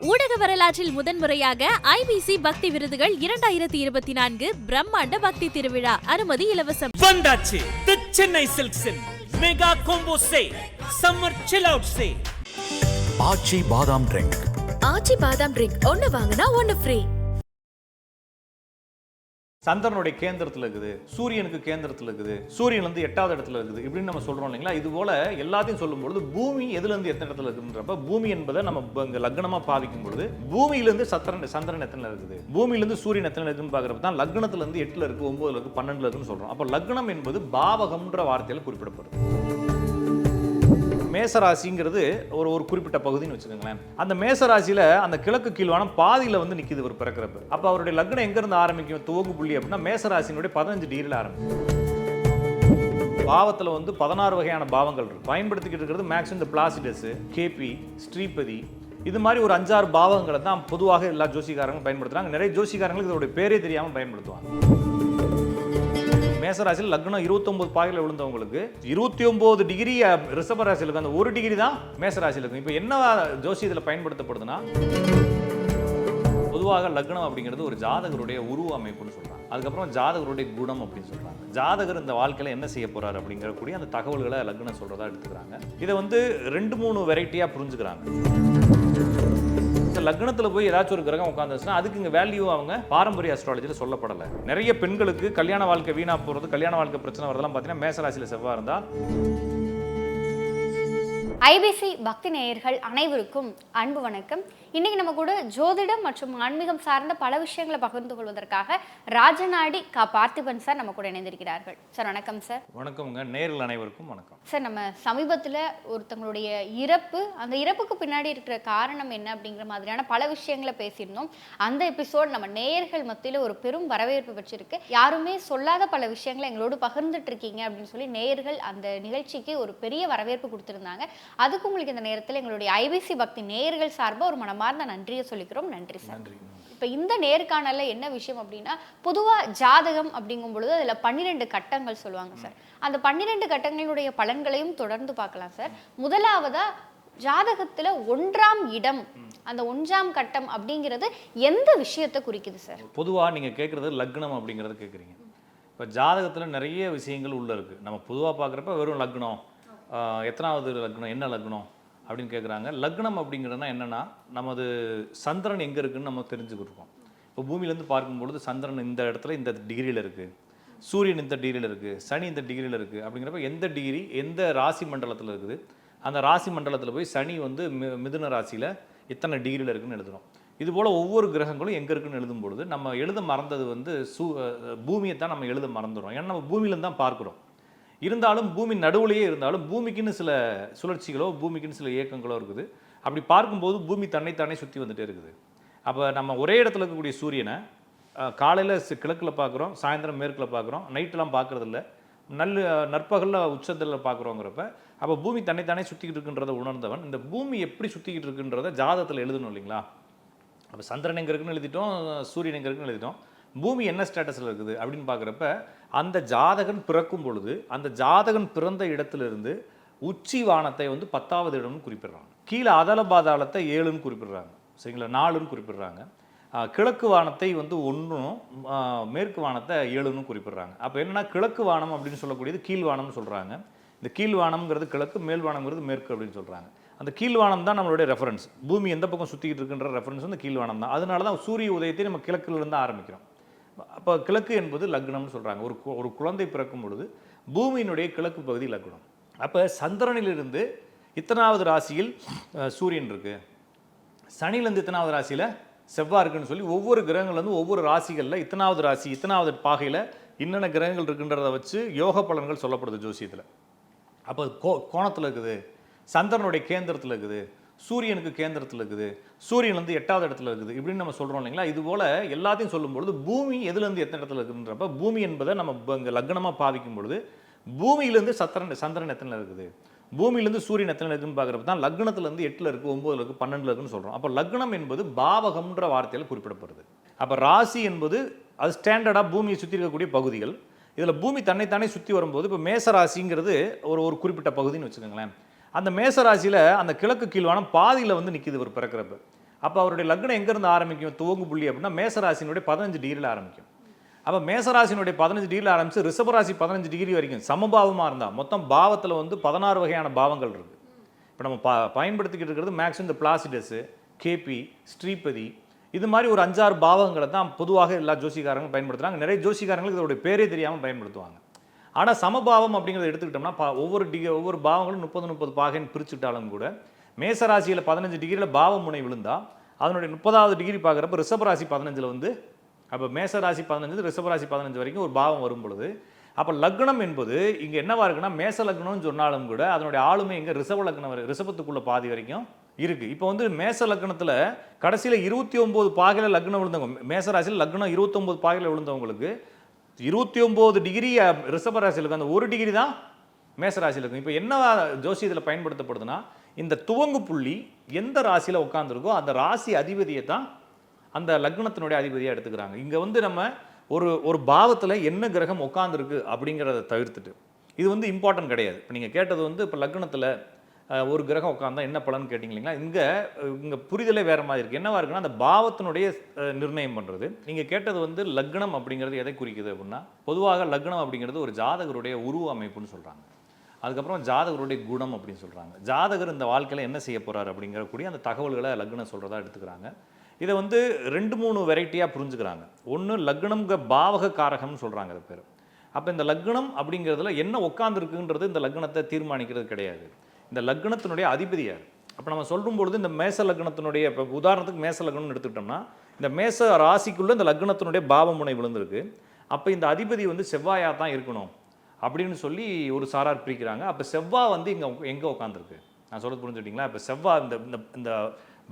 ஊடக வரலாற்றில் முதன்முறையாக ஐபிசி பக்தி விருதுகள் இரண்டாயிரத்தி இருபத்தி நான்கு பிரம்மாண்ட பக்தி திருவிழா. அனுமதி இலவசம். வந்தாச்சு. The Chennai சில்க்ஸின் mega combo say summer chill out say Aachi badam drink Aachi பாதாம் ட்ரிங்க் ஒன்னு வாங்கினா ஒன்னு ஃப்ரீ சந்திரனுடைய கேந்திரத்தில் இருக்குது சூரியனுக்கு கேந்திரத்தில் இருக்குது சூரியன் வந்து எட்டாவது இடத்துல இருக்குது இப்படின்னு நம்ம சொல்கிறோம் இல்லைங்களா? இது போல எல்லாத்தையும் சொல்லும்பொழுது பூமி எதுலேருந்து எத்தனை இடத்துல இருக்குன்றப்ப பூமி என்பதை நம்ம இங்கே லக்னமாக பாதிக்கும் பொழுது பூமியிலேருந்து சந்திரன் சந்திரன் எத்தனை இருக்குது? பூமியிலேருந்து சூரியன் எத்தனை இருக்குன்னு பார்க்குறப்ப தான் லக்னத்துலேருந்து எட்டில் இருக்குது இருக்கு இருக்குது பன்னெண்டில் பன்னெண்டுல இருக்குன்னு சொல்கிறோம் அப்போ லக்னம் என்பது பாவகம்ன்ற வார்த்தையில் குறிப்பிடப்படுது. மேசராசிங்கிறது ஒரு ஒரு குறிப்பிட்ட பகுதின்னு வச்சுக்கோங்களேன். அந்த மேசராசியில் அந்த கிழக்கு கீழ்வானம் பாதியில் வந்து நிற்கிது ஒரு பிறக்கிறப்ப. அப்போ அவருடைய லக்னம் எங்கேருந்து ஆரம்பிக்கும்? துவங்கு புள்ளி அப்படின்னா மேசராசினுடைய பதினஞ்சு டிகிரியில் ஆரம்பிக்கும். பாவத்தில் வந்து பதினாறு வகையான பாவங்கள் இருக்கு. பயன்படுத்திக்கிட்டு இருக்கிறது மேக்ஸிமம் இந்த பிளாசிடஸ் கேபி ஸ்ரீபதி. இது மாதிரி ஒரு அஞ்சாறு பாவங்களை தான் பொதுவாக எல்லா ஜோசிகாரங்களும் பயன்படுத்துகிறாங்க நிறைய ஜோசிகாரங்களுக்கு இதோடைய பேரே தெரியாமல் பயன்படுத்துவாங்க. மேசராசியில் லக்னம் 29 பாகையில் விழுந்தவங்களுக்கு இருபத்தி ஒம்பது டிகிரி ரிஷப ராசியில் அந்த ஒரு டிகிரி தான் மேசராசியில் இருக்கும் இப்போ என்ன ஜோசியத்தில் பயன்படுத்தப்படுதுன்னா பொதுவாக லக்னம் அப்படிங்கிறது ஒரு ஜாதகருடைய உருவ அமைப்புன்னு சொல்கிறாங்க அதுக்கப்புறம் ஜாதகருடைய குணம் அப்படின்னு சொல்றாங்க. ஜாதகர் இந்த வாழ்க்கையில என்ன செய்ய போறாரு அப்படிங்கிறக்கூடிய அந்த தகவல்களை லக்னம் சொல்கிறதா எடுத்துக்கிறாங்க. இதை வந்து ரெண்டு மூணு வெரைட்டியாக புரிஞ்சுக்கிறாங்க. இந்த லக்னத்தில் போய் ஏதாச்சும் ஒரு கிரகம் உட்காந்துச்சுன்னா அதுக்கு இங்கே வேல்யூ அவங்க பாரம்பரிய அஸ்ட்ராலஜியில் சொல்லப்படலை. நிறைய பெண்களுக்கு கல்யாண வாழ்க்கை வீணா போகிறது கல்யாண வாழ்க்கை பிரச்சனை வரதெல்லாம் பார்த்தீங்கன்னா மேசராசியில் செவ்வாய் இருந்தால் ஐபிசி பக்தி நேயர்கள் அனைவருக்கும் அன்பு வணக்கம். இன்னைக்கு நம்ம கூட ஜோதிடம் மற்றும் ஆன்மீகம் சார்ந்த பல விஷயங்களை பகிர்ந்து கொள்வதற்காக ராஜநாடி கா பார்த்திபன் சார் நம்ம கூட இணைந்திருக்கிறார்கள். சார் வணக்கம் சார். வணக்கம்ங்க. நேரில் அனைவருக்கும் வணக்கம். சார் நம்ம சமீபத்தில் ஒருத்தங்களுடைய இறப்பு அந்த இறப்புக்கு பின்னாடி இருக்கிற காரணம் என்ன அப்படிங்கிற மாதிரியான பல விஷயங்களை பேசியிருந்தோம். அந்த எபிசோட் நம்ம நேயர்கள் மத்தியில் ஒரு பெரும் வரவேற்பு பெற்றிருக்கு. யாருமே சொல்லாத பல விஷயங்களை எங்களோடு பகிர்ந்துட்டு இருக்கீங்க அப்படின்னு சொல்லி நேயர்கள் அந்த நிகழ்ச்சிக்கு ஒரு பெரிய வரவேற்பு கொடுத்திருந்தாங்க. அதுக்கு உங்களுக்கு இந்த நேரத்தில் எங்களுடைய ஐபிசி பக்தி நேயர்கள் சார்பாக ஒரு மனமார்ந்த நன்றியை சொல்லிக்கிறோம். நன்றி சார். நன்றி இப்போ இந்த நேர்காணல்ல என்ன விஷயம் அப்படின்னா பொதுவாக ஜாதகம் அப்படிங்கும் பொழுது அதில் பன்னிரெண்டு கட்டங்கள் சொல்லுவாங்க சார். அந்த பன்னிரெண்டு கட்டங்களுடைய பலன்களையும் தொடர்ந்து பார்க்கலாம் சார். முதலாவதா ஜாதகத்துல ஒன்றாம் இடம் அந்த ஒன்றாம் கட்டம் அப்படிங்கிறது எந்த விஷயத்தை குறிக்குது சார்? பொதுவாக நீங்கள் கேட்குறது லக்னம் அப்படிங்கிறத கேட்குறீங்க இப்போ ஜாதகத்தில் நிறைய விஷயங்கள் உள்ளே இருக்குது நம்ம பொதுவாக பார்க்குறப்ப வெறும் லக்னம். எத்தனாவது லக்னம் என்ன லக்னம்? அப்படின்னு கேட்குறாங்க லக்னம் அப்படிங்கிறதுனா என்னென்னா நமது சந்திரன் எங்கே இருக்குன்னு நம்ம தெரிஞ்சுக்கிட்டுருக்கோம். இப்போ பூமியிலேருந்து பார்க்கும்பொழுது சந்திரன் இந்த இடத்துல இந்த டிகிரியில் இருக்குது சூரியன் இந்த டிகிரியில் இருக்குது சனி இந்த டிகிரியில் இருக்குது அப்படிங்கிறப்ப எந்த டிகிரி எந்த ராசி மண்டலத்தில் இருக்குது? அந்த ராசி மண்டலத்தில் போய் சனி வந்து மி மிதுன ராசியில் இத்தனை டிகிரியில் இருக்குன்னு எழுதுகிறோம் இது போல் ஒவ்வொரு கிரகங்களும் எங்கே இருக்குன்னு எழுதும் பொழுது நம்ம எழுத மறந்தது வந்து சூ பூமியை தான் நம்ம எழுத மறந்துடுறோம். ஏன்னா நம்ம பூமியிலேருந்து தான் பார்க்குறோம். இருந்தாலும் பூமி நடுவுலையே இருந்தாலும் பூமிக்குன்னு சில சுழற்சிகளோ பூமிக்குன்னு சில இயக்கங்களோ இருக்குது. அப்படி பார்க்கும்போது பூமி தன்னைத்தானே சுற்றி வந்துட்டே இருக்குது. அப்போ நம்ம ஒரே இடத்துல இருக்கக்கூடிய சூரியனை காலையில் கிழக்கில் பார்க்குறோம் சாயந்தரம் மேற்கில் பார்க்குறோம் நைட்டெலாம் பார்க்குறதில்ல. நல்ல நற்பகலில் உச்சத்தில் பார்க்குறோங்கிறப்ப அப்போ பூமி தன்னைத்தானே சுற்றிக்கிட்டு இருக்குன்றதை உணர்ந்தவன் இந்த பூமி எப்படி சுற்றிக்கிட்டு இருக்குன்றதை ஜாதகத்தில் எழுதணும் இல்லைங்களா? அப்போ சந்திரன் எங்கே இருக்குன்னு எழுதிட்டோம் சூரியன் எங்கே இருக்குன்னு எழுதிட்டோம். பூமி என்ன ஸ்டேட்டஸில் இருக்குது அப்படின்னு பார்க்குறப்ப அந்த ஜாதகன் பிறக்கும் பொழுது அந்த ஜாதகன் பிறந்த இடத்திலிருந்து உச்சி வானத்தை வந்து பத்தாவது இடம்னு குறிப்பிடுறாங்க. கீழே அதல பாதாளத்தை ஏழுன்னு குறிப்பிடுறாங்க. சரிங்களா? நாலுன்னு குறிப்பிடுறாங்க. கிழக்கு வானத்தை வந்து ஒன்றும் மேற்கு வானத்தை ஏழுன்னு குறிப்பிடுறாங்க. அப்போ என்னன்னா கிழக்கு வானம் அப்படின்னு சொல்லக்கூடியது கீழ்வானம்னு சொல்கிறாங்க இந்த கீழ்வானம்ங்கிறது கிழக்கு மேல்வானம்ங்கிறது மேற்கு அப்படின்னு சொல்கிறாங்க அந்த கீழ்வானம் தான் நம்மளுடைய ரெஃபரன்ஸ் பூமி எந்த பக்கம் சுற்றிக்கிட்டு இருக்குன்ற ரெஃபரன்ஸ் வந்து கீழ்வானம் தான். அதனால தான் சூரிய உதயத்தை நம்ம கிழக்குலேருந்து ஆரம்பிக்கிறோம். அப்போ கிழக்கு என்பது லக்னம்னு சொல்கிறாங்க ஒரு கு- ஒரு குழந்தை பிறக்கும் பொழுது பூமியினுடைய கிழக்கு பகுதி லக்னம். அப்போ சந்திரனிலிருந்து இத்தனாவது ராசியில் சூரியன் இருக்குது சனிலேருந்து இத்தனாவது ராசியில் செவ்வாய் இருக்குன்னு சொல்லி ஒவ்வொரு கிரகங்கள்லேருந்து ஒவ்வொரு ராசிகளில் இத்தனாவது ராசி இத்தனாவது பாகையில் என்னென்ன கிரகங்கள் இருக்குன்றதை வச்சு யோக பலன்கள் சொல்லப்படுது ஜோசியத்தில். அப்போ கோ கோணத்தில் இருக்குது. சந்திரனுடைய கேந்திரத்தில் இருக்குது. சூரியனுக்கு கேந்திரத்தில் இருக்குது சூரியன் வந்து எட்டாவது இடத்துல இருக்குது இப்படின்னு நம்ம சொல்கிறோம் இல்லைங்களா? இது போல் எல்லாத்தையும் சொல்லும்பொழுது பூமி எதுலேருந்து எத்தனை இடத்துல இருக்குன்றப்ப பூமி என்பதை நம்ம இங்கே லக்னமாக பாவிக்கும் பொழுது பூமியிலேருந்து சந்திரன் சந்திரன் எத்தனை இருக்குது? பூமியிலேருந்து சூரியன் எத்தனை இருக்குன்னு பார்க்குறப்ப தான் லக்னத்துலேருந்து எட்டில் இருக்குது ஒம்போதுல இருக்குது பன்னெண்டில் இருக்குன்னு சொல்கிறோம் அப்போ லக்னம் என்பது பாவகம்ன்ற வார்த்தையில் குறிப்பிடப்படுது. அப்போ ராசி என்பது அது ஸ்டாண்டர்டாக பூமியை சுற்றி இருக்கக்கூடிய பகுதிகள். இதில் பூமி தன்னைத்தானே சுற்றி வரும்போது இப்போ மேச ராசிங்கிறது ஒரு ஒரு குறிப்பிட்ட பகுதின்னு வச்சுக்கோங்களேன். அந்த மேச ராசியில் அந்த கிழக்கு கீழ்வானம் பாதியில் வந்து நிற்கிது ஒரு பிறக்கிறப்ப. அப்போ அவருடைய லக்னம் எங்கேருந்து ஆரம்பிக்கும்? துவங்கு புள்ளி அப்படின்னா மேசராசினுடைய பதினஞ்சு டிகிரியில் ஆரம்பிக்கும். அப்போ மேசராசினுடைய பதினஞ்சு டிகிரியில் ஆரம்பிச்சு ரிஷபராசி பதினஞ்சு டிகிரி வரைக்கும் சமபாவமாக இருந்தால் மொத்தம் பாவத்தில் வந்து பதினாறு வகையான பாவங்கள் இருக்குது இப்போ நம்ம ப பயன்படுத்திக்கிட்டு இருக்கிறது மேக்ஸிமம் இந்த பிளாசிடஸு கேபி ஸ்ரீபதி. இது மாதிரி ஒரு அஞ்சாறு பாவங்களை தான் பொதுவாக எல்லா ஜோசிகாரங்களும் பயன்படுத்துகிறாங்க நிறைய ஜோசிக்காரங்களுக்கு இதோடைய பேரே தெரியாமல் பயன்படுத்துவாங்க. ஆனால் சமபாவம் அப்படிங்கிறத எடுத்துக்கிட்டோம்னா பா ஒவ்வொரு டிகி ஒவ்வொரு பாவங்களும் முப்பது முப்பது பாகைன்னு பிரிச்சுட்டாலும் கூட மேசராசியில் பதினஞ்சு டிகிரியில் பாவம் முனை விழுந்தால் அதனுடைய முப்பதாவது டிகிரி பார்க்குறப்ப ரிஷபராசி பதினஞ்சில் வந்து அப்போ மேசராசி பதினஞ்சு ரிஷபராசி பதினஞ்சு வரைக்கும் ஒரு பாவம் வரும் பொழுது அப்போ லக்னம் என்பது இங்கே என்னவா இருக்குன்னா மேச லக்னம்னு சொன்னாலும் கூட அதனுடைய ஆளுமை இங்கே ரிஷப லக்னம் வரை ரிஷபத்துக்குள்ள பாதி வரைக்கும் இருக்குது இப்போ வந்து மேச லக்னத்தில் கடைசியில் இருபத்தி ஒம்பது பாகையில் லக்னம் விழுந்தவங்க மேசராசியில் லக்னம் இருபத்தொம்போது பாகையில் விழுந்தவங்களுக்கு இருபத்தி ஒம்பது டிகிரி ரிஷபராசியில் இருக்கும் அந்த ஒரு டிகிரி தான் மேசராசியில் இருக்கும் இப்போ என்ன ஜோசியத்தில் பயன்படுத்தப்படுதுன்னா இந்த துவங்கு புள்ளி எந்த ராசியில் உட்காந்துருக்கோ அந்த ராசி அதிபதியை தான் அந்த லக்னத்தினுடைய அதிபதியாக எடுத்துக்கிறாங்க. இங்கே வந்து நம்ம ஒரு ஒரு பாவத்தில் என்ன கிரகம் உட்காந்துருக்கு அப்படிங்கிறத தவிர்த்துட்டு இது வந்து இம்பார்ட்டன்ட் கிடையாது. இப்போ நீங்கள் கேட்டது வந்து இப்போ லக்னத்தில் ஒரு கிரகம் உட்காந்தா என்ன பலன் கேட்டிங்க இல்லைங்களா இங்கே இங்கே புரிதலே வேறு மாதிரி இருக்குது என்னவா இருக்குன்னா அந்த பாவத்தினுடைய நிர்ணயம் பண்ணுறது நீங்கள் கேட்டது வந்து லக்னம் அப்படிங்கிறது எதை குறிக்குது அப்படின்னா பொதுவாக லக்னம் அப்படிங்கிறது ஒரு ஜாதகருடைய உருவ அமைப்புன்னு சொல்கிறாங்க அதுக்கப்புறம் ஜாதகருடைய குணம் அப்படின்னு சொல்கிறாங்க ஜாதகர் இந்த வாழ்க்கையில் என்ன செய்ய போகிறார் அப்படிங்கிற கூடிய அந்த தகவல்களை லக்னம் சொல்கிறதா எடுத்துக்கிறாங்க. இதை வந்து ரெண்டு மூணு வெரைட்டியாக புரிஞ்சுக்கிறாங்க. ஒன்று லக்னம்ங்க பாவக காரகம்னு சொல்கிறாங்க அது பேர். அப்போ இந்த லக்னம் அப்படிங்கிறதுல என்ன உட்காந்துருக்குன்றது இந்த லக்னத்தை தீர்மானிக்கிறது கிடையாது. இந்த லக்னத்தினுடைய அதிபதி யார்? அப்போ நம்ம சொல்லும் பொழுது இந்த மேச லக்னத்தினுடைய இப்போ உதாரணத்துக்கு மேச லக்னம்னு எடுத்துக்கிட்டோம்னா இந்த மேச ராசிக்குள்ளே இந்த லக்னத்தினுடைய பாவமுனை விழுந்திருக்கு. அப்போ இந்த அதிபதி வந்து செவ்வாயாக தான் இருக்கணும் அப்படின்னு சொல்லி ஒரு சாரார் பிரிக்கிறாங்க. அப்போ செவ்வாய் வந்து இங்கே எங்கே உட்காந்துருக்கு நான் சொல்கிறது புரிஞ்சுக்கிட்டீங்களா? இப்போ செவ்வாய் இந்த இந்த இந்த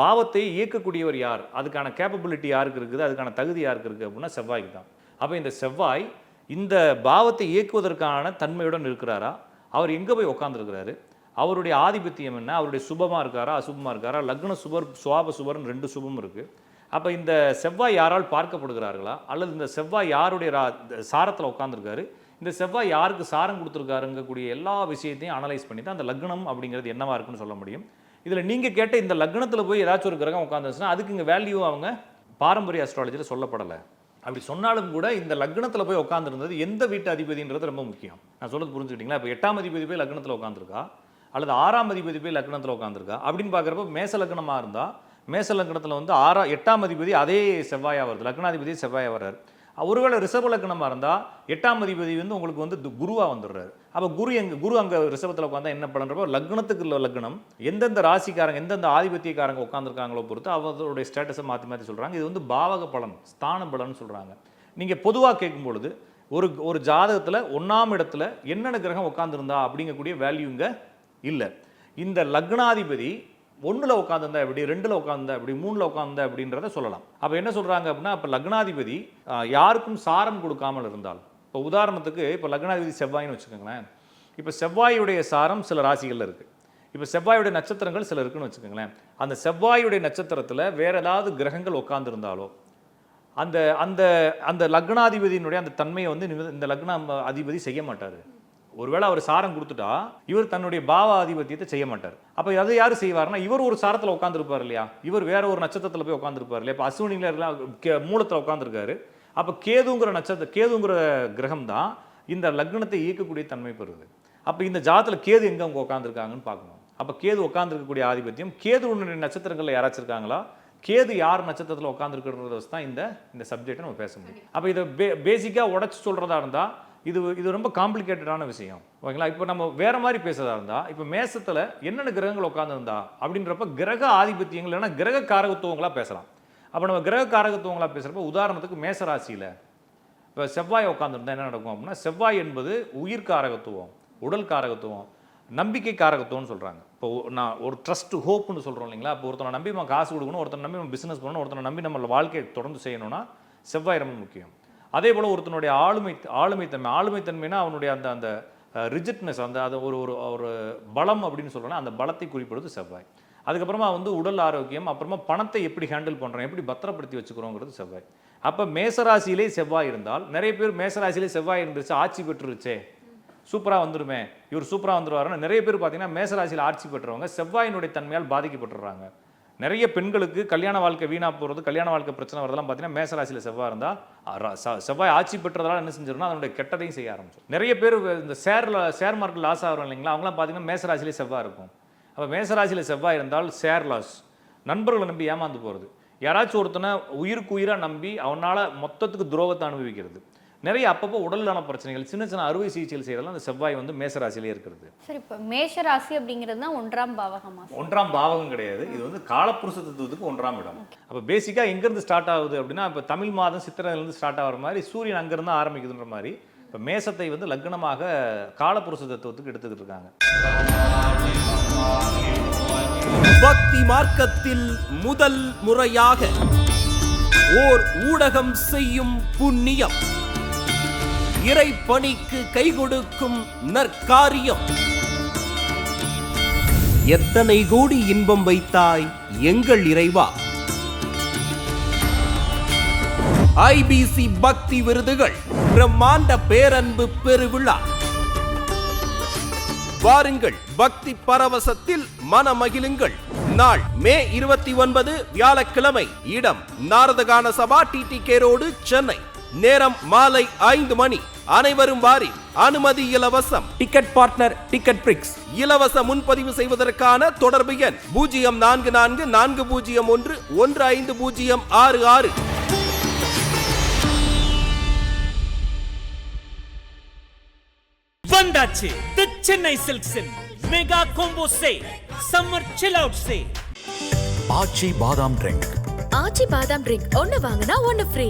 பாவத்தை இயக்கக்கூடியவர் யார்? அதுக்கான கேப்பபிலிட்டி யாருக்கு இருக்குது? அதுக்கான தகுதி யாருக்கு இருக்குது அப்படின்னா செவ்வாய்க்கு தான். அப்போ இந்த செவ்வாய் இந்த பாவத்தை இயக்குவதற்கான தன்மையுடன் இருக்கிறாரா? அவர் எங்கே போய் உட்காந்துருக்கிறாரு அவருடைய ஆதிபத்தியம் என்ன? அவருடைய சுபமாக இருக்காரா அசுபமாக இருக்காரா? லக்ன சுபர் சுவாப சுபர்னு ரெண்டு சுபம் இருக்குது அப்போ இந்த செவ்வாய் யாரால் பார்க்கப்படுகிறார்களா? அல்லது இந்த செவ்வாய் யாருடைய ரா சாரத்தில் உட்காந்துருக்காரு இந்த செவ்வாய் யாருக்கு சாரம் கொடுத்துருக்காருங்கக்கூடிய எல்லா விஷயத்தையும் அனலைஸ் பண்ணி தான் அந்த லக்னம் அப்படிங்கிறது என்னவா இருக்குன்னு சொல்ல முடியும். இதில் நீங்கள் கேட்ட இந்த லக்னத்தில் போய் ஏதாச்சும் ஒரு கிரகம் உட்காந்துச்சுன்னா அதுக்கு இங்கே வேல்யூ அவங்க பாரம்பரிய அஸ்ட்ராலஜியில் சொல்லப்படலை. அப்படி சொன்னாலும் கூட இந்த லக்னத்தில் போய் உட்காந்துருந்தது எந்த வீட்டு அதிபதின்றது ரொம்ப முக்கியம். நான் சொல்கிறது புரிஞ்சுக்கிட்டீங்களா? இப்போ எட்டாம் அதிபதி போய் லக்னத்தில் உட்காந்துருக்கா அல்லது ஆறாம் அதிபதி போய் லக்னத்தில் உட்காந்துருக்கா அப்படின்னு பார்க்குறப்ப மேச லக்னமாக இருந்தால் மேச லக்னத்தில் வந்து ஆறா எட்டாம் அதிபதி அதே செவ்வாயாக வருது. லக்னாதிபதி செவ்வாயாக வர்றாரு. ஒருவேளை ரிஷப லக்னமாக இருந்தால் எட்டாம் அதிபதி வந்து உங்களுக்கு வந்து குருவாக வந்துடுறாரு. அப்போ குரு எங்கே குரு அங்கே ரிசர்வத்தில் உட்காந்தா என்ன பண்ணுறப்போ லக்னத்துக்கு உள்ள லக்னம் எந்தெந்த ராசிக்காரங்க எந்தெந்த ஆதிபத்தியக்காரங்க உட்காந்துருக்காங்களோ பொறுத்து அவருடைய ஸ்டேட்டஸை மாற்றி மாற்றி சொல்கிறாங்க இது வந்து பாவக பலன் ஸ்தான பலன் சொல்கிறாங்க நீங்கள் பொதுவாக கேட்கும் பொழுது ஒரு ஒரு ஜாதகத்தில் ஒன்றாம் இடத்துல என்னென்ன கிரகம் உட்காந்துருந்தா அப்படிங்கக்கூடிய வேல்யூங்க இல்லை. இந்த லக்னாதிபதி ஒன்றில் உட்காந்துருந்தா எப்படி ரெண்டில் உட்காந்துருந்தா எப்படி மூணில் உட்காந்துருந்தா அப்படின்றத சொல்லலாம். அப்போ என்ன சொல்கிறாங்க அப்படின்னா இப்போ லக்னாதிபதி யாருக்கும் சாரம் கொடுக்காமல் இருந்தால். இப்போ உதாரணத்துக்கு இப்போ லக்னாதிபதி செவ்வாய்னு வச்சுக்கோங்களேன். இப்போ செவ்வாயுடைய சாரம் சில ராசிகளில் இருக்குது இப்போ செவ்வாயுடைய நட்சத்திரங்கள் சில இருக்குன்னு வச்சுக்கோங்களேன். அந்த செவ்வாயுடைய நட்சத்திரத்தில் வேறு ஏதாவது கிரகங்கள் உட்காந்துருந்தாலோ அந்த அந்த அந்த லக்னாதிபதியினுடைய அந்த தன்மையை வந்து இந்த லக்ன அதிபதி செய்ய மாட்டார். ஒருவேளை அவர் சாரம் கொடுத்துட்டா இவர் தன்னுடைய பாவாதிபத்தியத்தை செய்ய மாட்டார். அப்போ அதை யார் செய்வார்னா இவர் ஒரு சாரத்தில் உட்காந்துருப்பார் இல்லையா? இவர் வேற ஒரு நட்சத்திரத்தில் போய் உட்காந்துருப்பார் இல்லையா? இப்போ அஸ்வினியில் கே- மூலத்தில் உட்காந்துருக்காரு அப்போ கேதுங்கிற நட்சத்திர கேதுங்கிற கிரகம் தான் இந்த லக்னத்தை இயக்கக்கூடிய தன்மை பெறுது. அப்போ இந்த ஜாதத்தில் கேது எங்கே அவங்க உட்காந்துருக்காங்கன்னு பார்க்கணும். அப்போ கேது உட்காந்துருக்கக்கூடிய ஆதிபத்தியம் கேது நட்சத்திரங்களில் யாராச்சும் இருக்காங்களா? கேது யார் நட்சத்திரத்தில் உட்காந்துருக்கிறத வச்சு தான் இந்த இந்த சப்ஜெக்டை நம்ம பேச முடியும். அப்போ இதை பே பேசிக்காக உடச்சி சொல்கிறதா இருந்தால் இது இது ரொம்ப காம்ப்ளிகேட்டடான விஷயம். ஓகேங்களா? இப்போ நம்ம வேற மாதிரி பேசுறதா இருந்தால் இப்போ மேசத்தில் என்னென்ன கிரகங்கள் உட்காந்துருந்தா அப்படின்றப்ப கிரக ஆதிபத்தியங்கள் இல்லைன்னா கிரக காரகத்துவங்களாக பேசலாம். அப்போ நம்ம கிரக காரகத்துவங்களாக பேசுகிறப்ப உதாரணத்துக்கு மேச ராசியில் இப்போ செவ்வாய் உட்காந்துருந்தா என்ன நடக்கும் அப்படின்னா செவ்வாய் என்பது உயிர் காரகத்துவம் உடல் காரகத்துவம் நம்பிக்கை காரகத்துவம்னு சொல்கிறாங்க இப்போ நான் ஒரு ட்ரஸ்ட் ஹோப்னு சொல்கிறோம் இல்லைங்களா? இப்போ ஒருத்தனை நம்பி நம்ம காசு கொடுக்கணும் ஒருத்தனை நம்பி நம்ம பிஸ்னஸ் பண்ணணும் ஒருத்தனை நம்பி நம்ம வாழ்க்கையை தொடர்ந்து செய்யணும்னா செவ்வாய் ரொம்ப முக்கியம். அதே போல் ஒருத்தனுடைய ஆளுமை ஆளுமைத்தன்மை ஆளுமைத்தன்மைனா அவனுடைய அந்த அந்த ரிஜிட்னஸ் அந்த அது ஒரு ஒரு ஒரு பலம் அப்படின்னு சொல்கிறோன்னா அந்த பலத்தை குறிப்பிடுவது செவ்வாய். அதுக்கப்புறமா வந்து உடல் ஆரோக்கியம் அப்புறமா பணத்தை எப்படி ஹேண்டில் பண்ணுறோம் எப்படி பத்திரப்படுத்தி வச்சுக்கிறோங்கிறது செவ்வாய். அப்போ மேசராசியிலே செவ்வாய் இருந்தால் நிறைய பேர் மேசராசியிலே செவ்வாய் இருந்துச்சு ஆட்சி பெற்றுருச்சே. சூப்பராக வந்துடுமே இவர் சூப்பராக வந்துடுவாருன்னு நிறைய பேர் பார்த்தீங்கன்னா மேசராசியில் ஆட்சி பெற்றவங்க செவ்வாயினுடைய தன்மையால் பாதிக்கப்பட்டுறாங்க. நிறைய பெண்களுக்கு கல்யாண வாழ்க்கை வீணாக போகிறது கல்யாண வாழ்க்கை பிரச்சனை வரதெல்லாம் பார்த்தீங்கன்னா மேசராசியில் செவ்வாய் இருந்தால் செவ்வாய் ஆட்சி பெற்றதால என்ன செஞ்சிருன்னா அதனுடைய கெட்டதையும் செய்ய ஆரம்பிச்சிடும் நிறைய பேர் இந்த ஷேரில் ஷேர் மார்க்கெட் லாஸ் ஆகிறோம் இல்லைங்களா அவங்களாம் பார்த்தீங்கன்னா மேசராசிலே செவ்வாய் இருக்கும். அப்போ மேசராசியில் செவ்வாய் இருந்தால் ஷேர் லாஸ் நண்பர்களை நம்பி ஏமாந்து போகிறது யாராச்சும் ஒருத்தனை உயிருக்கு உயிராக நம்பி அவனால் மொத்தத்துக்கு துரோகத்தை அனுபவிக்கிறது. நிறைய அப்பப்போ உடல்நல பிரச்சனைகள் சின்ன சின்ன அறுவை சிகிச்சைகள் செய்யறதுலாம் அந்த செவ்வாய் வந்து மேசராசிலே இருக்கிறது. சரி இப்போ மேஷ ராசி அப்படிங்கிறது தான் ஒன்றாம் பாவகமா? ஒன்றாம் பாவகம் கிடையாது. இது வந்து காலப்புருஷ தத்துவத்துக்கு ஒன்றாம் இடம். அப்போ பேசிக்காக எங்கேருந்து ஸ்டார்ட் ஆகுது அப்படின்னா இப்போ தமிழ் மாதம் சித்திரையிலேருந்து ஸ்டார்ட் ஆகிற மாதிரி சூரியன் அங்கேருந்து ஆரம்பிக்குதுன்ற மாதிரி இப்போ மேசத்தை வந்து லக்னமாக காலப்புருஷ தத்துவத்துக்கு எடுத்துக்கிட்டு இருக்காங்க. பக்தி மார்க்கத்தில் முதல் முறையாக ஓர் ஊடகம் செய்யும் புண்ணியம். இறை பணிக்கு கை கொடுக்கும் நற்காரியம். எத்தனை கோடி இன்பம் வைத்தாய் எங்கள் இறைவா? ஐபிசி பக்தி விருதுகள் பிரம்மாண்ட பேரன்பு பெருவிழா. வாருங்கள் பக்தி பரவசத்தில் மனமகிழுங்கள். நாள் மே இருபத்தி ஒன்பது வியாழக்கிழமை இடம் நாரதகான சபா டிடி ரோடு சென்னை. நேரம் மாலை ஐந்து மணி. அனைவரும் வாரி அனுமதி இலவசம். டிக்கெட் பார்ட்னர் டிக்கெட் பிரிக்ஸ் இலவச முன்பதிவு செய்வதற்கான தொடர்பு எண் பூஜ்ஜியம் நான்கு நான்கு நான்கு பூஜ்ஜியம் ஒன்று ஒன்று ஐந்து பூஜ்ஜியம் ஆறு ஆறு. வந்தாச்சு. The Chennai சில்க்ஸின் mega combo say summer chill out say Aachi badam drink Aachi பாதாம் ட்ரிங்க் ஒன்னு வாங்கினா ஒன்னு ஃப்ரீ